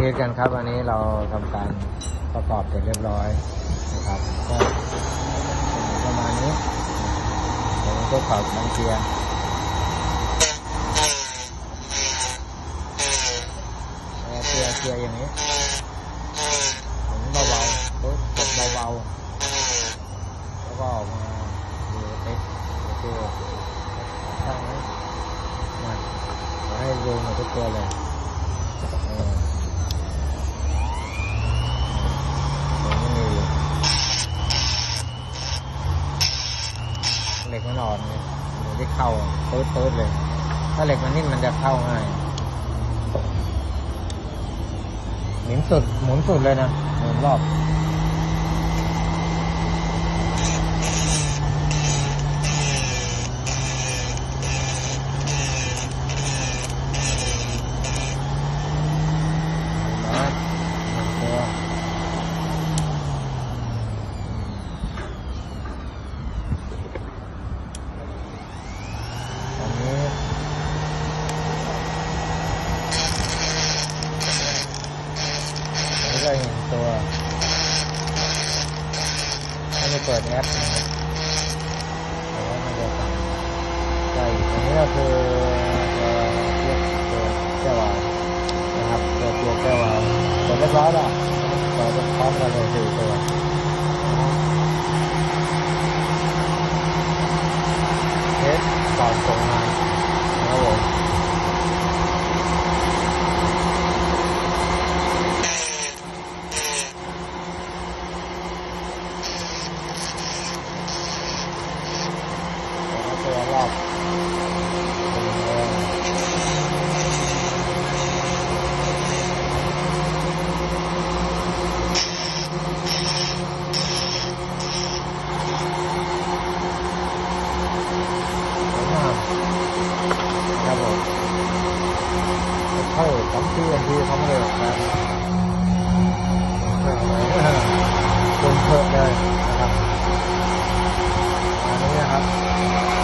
ทีกันครับ อันนี้เราทำการประกอบเสร็จเรียบร้อยนะครับก็ประมาณนี้ผมก็ขอบคันเกียร์เกียร์เกียร์อย่างนี้หมุนเบาๆปึ๊บกดเบาๆแล้วก็ออกมาดูเท็กโอเคช่างนี้มาให้ดูหมดทุกตัวเลยเออผมไม่มี เหล็กมันอ่อนเลยเดี๋ยวที่เข้าเติร์ดเติร์ดเลย ถ้าเหล็กมันนิ่มมันจะเข้าง่ายหมุนสุดหมุนสุดเลยนะหมุนรอบ นะตัวอันนี้อันนี้ ก็เห็นตัวถ้าไม่เปิดแอปนะแต่ว่ามันจะสั่งใช่อันนี้ก็คือตัวเรียกตัวแก้ววาวนะครับตัวตัวแก้วเอาเสร็จเรียบร้อยแล้วต่อจะพร้อมกันเลยสี่ตัวเทสก่อส่งงา อบครับผมเข้าสองที่วันที่ท้องเร็ครับคนเพิ่มเลยนะครับอันนี้นะครับ